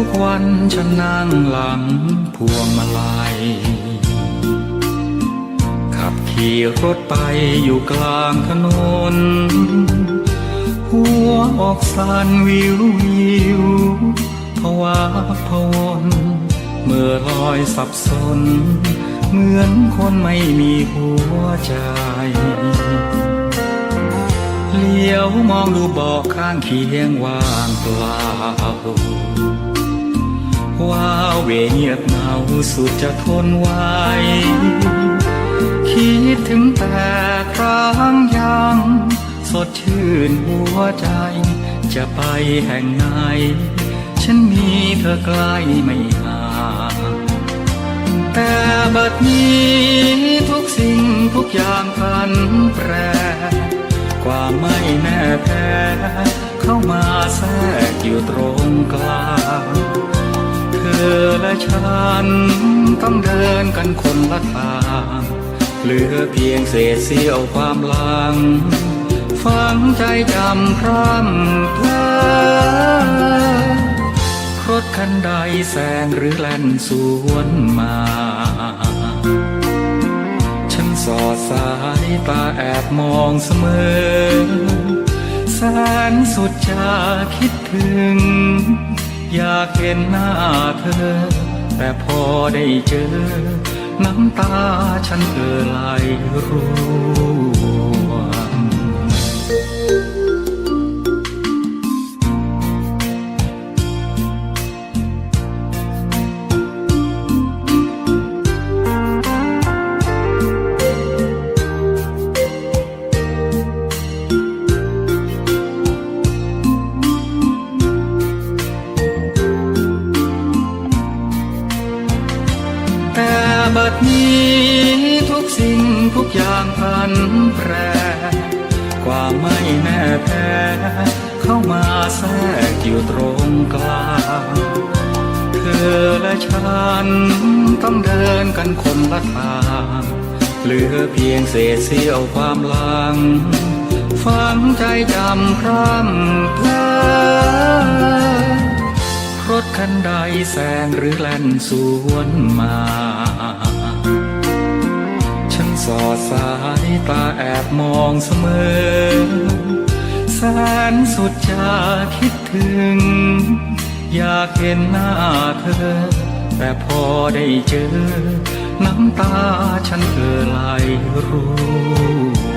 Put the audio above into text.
ทุกวันฉันนั่งหลังพวงมาลัย ขับขี่รถไปอยู่กลางถนน หัวออกสั่นวิววิวภาวะพวนเมื่อลอยสับสน เหมือนคนไม่มีหัวใจเลี้ยวมองดูบอกข้างเคียงว่างเปล่า ว้าเหวเงียบเหงาสุดจะทนไหวคิดถึงแต่ครั้งยัง สดชื่นหัวใจ จะไปแห่งไหน ฉันมีเธอใกล้ไม่ห่างแต่บัดนี้ทุกสิ่งทุกอย่างพันแปรความไม่แน่แท้เข้ามาแทรกอยู่ตรงกลาง ฉันต้องเดินกันคนละทางเหลือเพียงเศษเสี้ยวความหลัง ฝังใจจำพร่ำเพลอรถคันใดแซงหรือแล่นสวนมา ฉันสอดสายตาแอบมองเสมอ แสนสุดจะคิดถึง อยากเห็นหน้าเธอ แต่พอได้เจอ น้ำตาฉันเอ่อไหลร่ บัดนี้ทุกสิ่งทุกอย่างพันแปรความไม่แน่แท้เข้ามาแทรกอยู่ตรงกลางเธอและฉันต้องเดินกันคนละทางเหลือเพียงเศษเสี้ยวความหลังฝังใจจำพร่ำเพลอ ถคันใดแซงหรือแล่นสวนมา ฉันสอดสายตาแอบมองเสมอ แสนสุดจะคิดถึง อยากเห็นหน้าเธอ แต่พอได้เจอ น้ำตาฉันเออไหลร่วง